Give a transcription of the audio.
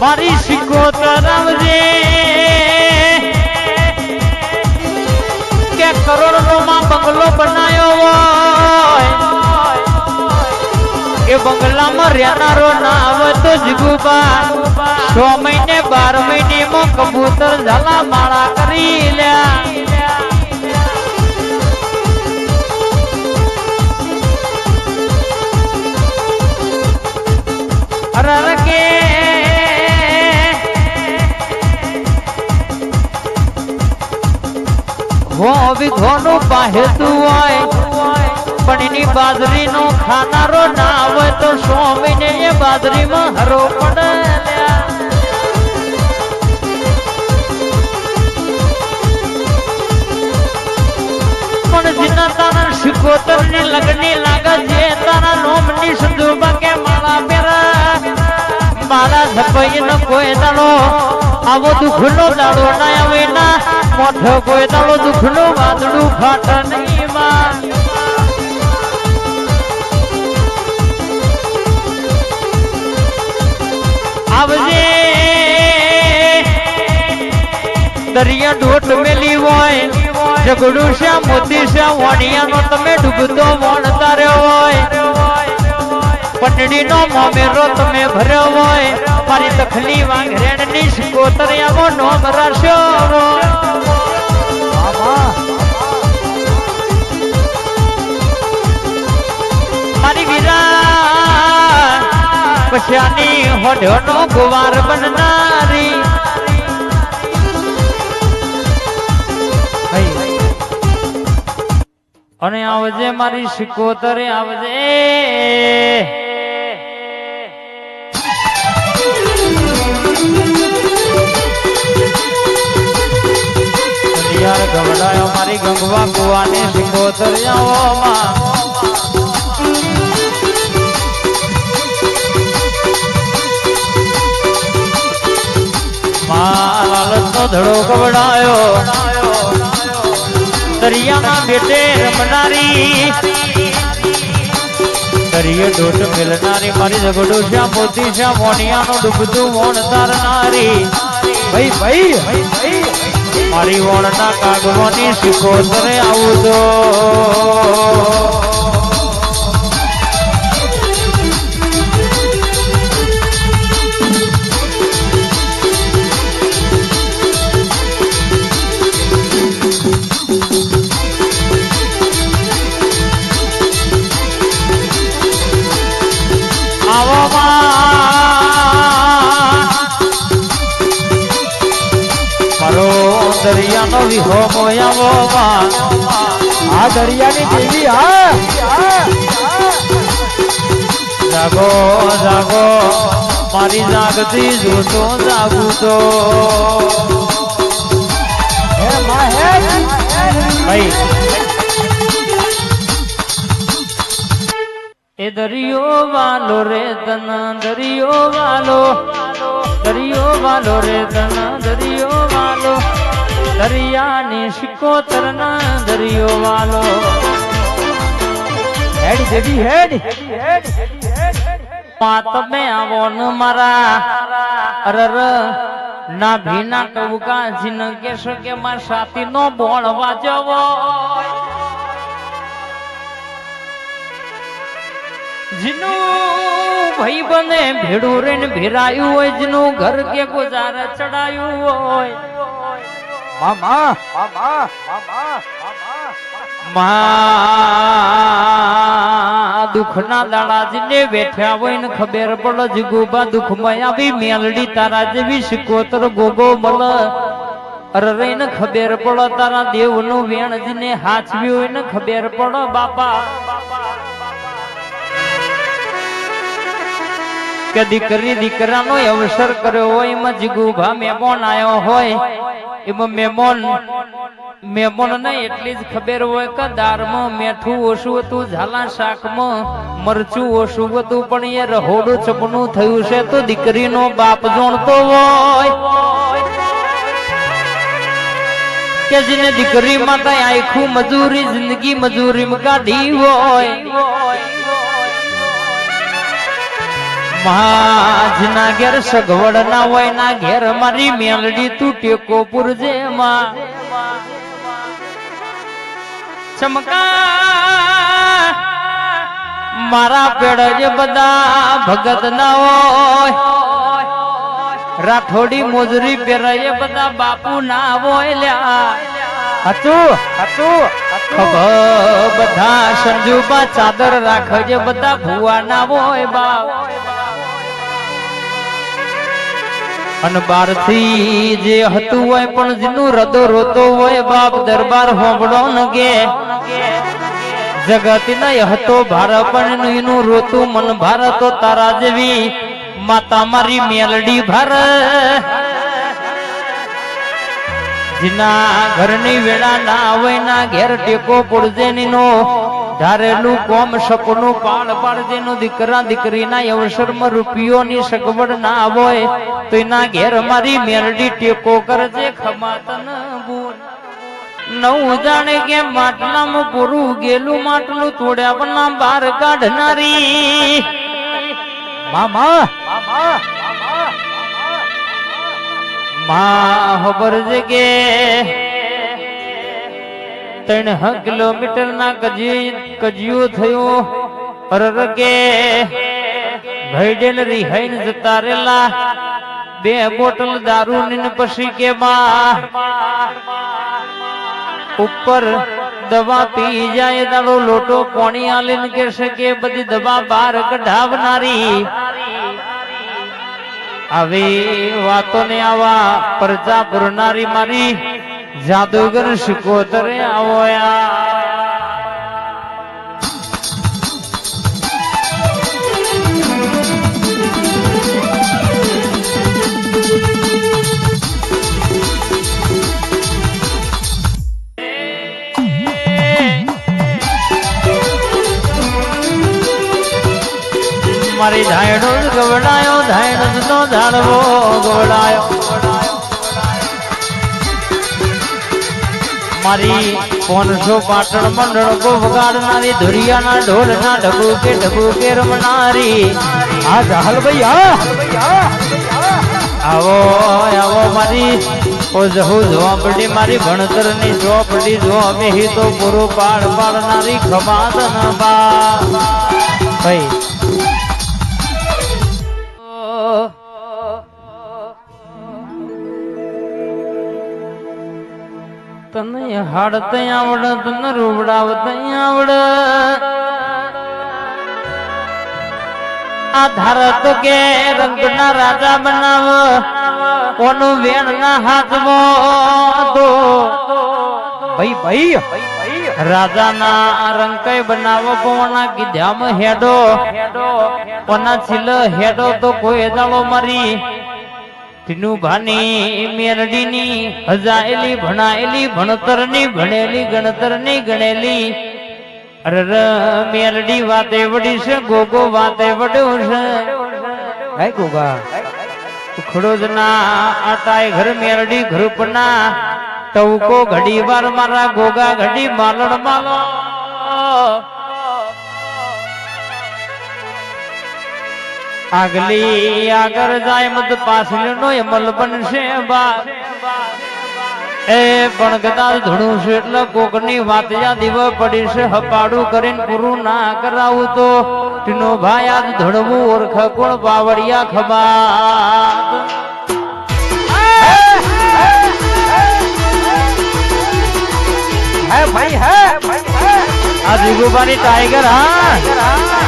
મારી શીખો આવજે કે કરોડ નો માં બંગલો બનાયો હોય. એ બંગલામાં રહેનારો ના આવે તો જીગુબા. છ મહિને, બાર મહિને માં કબૂતર ઝાલા માળા કરી લ્યા. અરે કે પાહેતું હોય પણ એની બાજરીનો ખાનારો ના હોય તો સો ને એ બાજરીમાં હરો પડે પણ જીના તારા શિકોતરની લગની લાગે છે, તારા નોમની સંજોબા કે માળા પેરા મારા ધપાઈ ન કોઈ દાડો આવો દુઃખ નો દાડો ના આવે ના. મોઢો કોઈ દરિયા ઢોટ મેલી હોય, ઝઘડું શ્યા મોતી શ્યા વાણિયાનો તમે ડૂબતો વણતા રહ્યો હોય. પટડી નો મોમેરો તમે ભર્યો હોય. મારી તખલી વાંઘરેણની સિકોતરિયામાં નો રાશો મારી વીરા પછાની હોઢો નો ગુવાર બનનારી. અને આવજે મારી સિકોતરે, આવજે. મારી ગંગવા કુવાની સિકોતરિયાઓમાં દરિયાઓમાં લાલચનો ધડો કવડાયો દરિયામાં બેટે રમનારી. દરિયે ડોટ મેલનારી. મારી ઝઘડો શ્યા મોતી શ્યા મોનિયાનો ડૂબતું મોણ તારનારી. ભાઈ ભાઈ ભાઈ. મારી વણના કાગવાની સિકોતરે આવું તો. દરિયાનો વિહો. મોયાવોમાં આ દરિયાની દેવી હા. જાગો જાગો. મારી જાગતી જોતો જાગું તો હે માં હે એ દરિયો વાલો રે તન દરિયો વાલો. દરિયો વાલો રે તન દરિયો વાલો. દરિયાની શિકોતર ના દરિયો વાલો. હેડ દેવી તમે આવો ન મારા. અરર, ના ભીના ટવકા જીન કે માં સાથી નો બોળ વાજવો. જીનું ભાઈ બને ભેડું રેન ભેરાયું હોય, જીનું ઘર કે ગુજારા ચડાયું હોય. મામા મામા મામા મામા. દુખના દાડાજીને બેઠ્યા હોય ને ખબર પડે, જીગુબા દુઃખમાં આવી મેલડી તારા જેવી શિકોતર ગોગો મળ અરે રહીને ખબર પડે, તારા દેવનું વેણજીને હાચવ્યું હોય ને ખબર પડે, બાપા. કે દીકરી દીકરાનો અવસર કર્યો હોય એમાં જીગુભા મેમોન આવ્યો હોય, એમાં મેમોન મેમોન ને એટલી જ ખબર હોય કે દારમાં મેઠું ઓછું હતું, ઝાલા શાકમાં મરચું ઓછું હતું, પણ એ રહોડું ચપનું થયું છે, તો દીકરીનો બાપ જોણતો હોય કે જેને દીકરી માટે આખું મજૂરી, જિંદગી મજૂરી કાઢી હોય. મહાજના ઘેર સગવડ ના હોય ના ઘેર મારી મેલડી તું ટેકો પુરજે માં ચમકા મારા પેડ જે બધા ભગત ના હોય, રાઠોડી મોજરી પહેરાય બધા બાપુ ના હોય લ્યા. હતું હતું બધા સંજુબા ચાદર રાખજે બધા ભુવા ના હોય બાપ. અને બારથી જે હતું હોય પણ જેનું રદો રોતો હોય, બાપ દરબાર હોંભળો ન જગત નય હતો ભાર, પણ એનું રોતું મન ભાર, તો તારા જેવી માતા મારી મેલડી ભાર. જીના ઘરની વેળા ના હોય, ના ઘેર ટેકો પડજે નીનો. ધારેલું કોમ સપનું પાળ પાડજે નું દીકરા દીકરીના અવસરમાં રૂપિયોની સગવડ ના હોય તો એના ઘેર મારી મેરડી ટેકો કરજે ખમાતન બોલ નવ જાણે કે માટલામાં પૂરું ગેલું માટલું તોડ્યા પણ બહાર કાઢનારી મામા મા ખબર કે ત્રણ કિલોમીટર ના કજી કજિયું થયું. અરરગે ભૈડેલ રિહાઈન જતા રેલા બે બોટલ દારૂ ની પછી કે બા, ઉપર દવા પી જાય તારો લોટો કોણી આલીને કે શકે બધી દવા બહાર કઢાવનારી. આવી વાતો ને આવા પરજા પુરનારી મારી. જાદુગર શિકોતરે આવો મારી ધાયણો ગવડાયો ધાયણ નો ધાડવો ગવડાયો. મારી પોનસો પાટણ મંડળ કો વગાડનારી ધુરિયાના ઢોલના ઢબુ કે ઢબુ કે રમનારી. આ જહલ ભાઈ, આવો. આવો મારી. ઓ જહુ ઝોપડી મારી ભણતરની ઝોપડી જો અમે હી તો પૂરો પાડ પાડનારી ખમાદન બા. ભાઈ. તને હાડત આવડ, તને રૂવડાવત આવડ. આ તો કે રંગના રાજા બનાવ, કોનું વેણ ના હાથમાં તો ભાઈ ભાઈ, રાજાના રંકઈ બનાવો, કોના કીધામાં હેડો. કોના છિલ હેડો તો કોઈ દાડો મારી. ટીનું ભાની, મેરડીની, હજાયેલી, ભણાયેલી, ભણતરની, ભણેલી, ગણતરની, ગણેલી. અરે મેરડી વાતે વડી છે, ગોગો વાતે વડ્યો છે. હે ગોગા ખડોદના આટાય ઘર મેરડી ગ્રુપના. ટવકો ઘડી વાર મારા ગોગા ઘડી માલણ માલો. આગલી આગળ જાય મત પાછળ નો અમલ બનશે બા એ પણ કદાચ ધણું છે એટલે કોકની વાત યાદ દીવ પડી છે હપાડું કરીને પૂરું ના કરાવું તો ટીનો ભાઈ આજ ધણવું ઓળખ કોણ બાવળિયા ખબા હે ભાઈ હે. આ જીગુબાની ટાઈગર હા.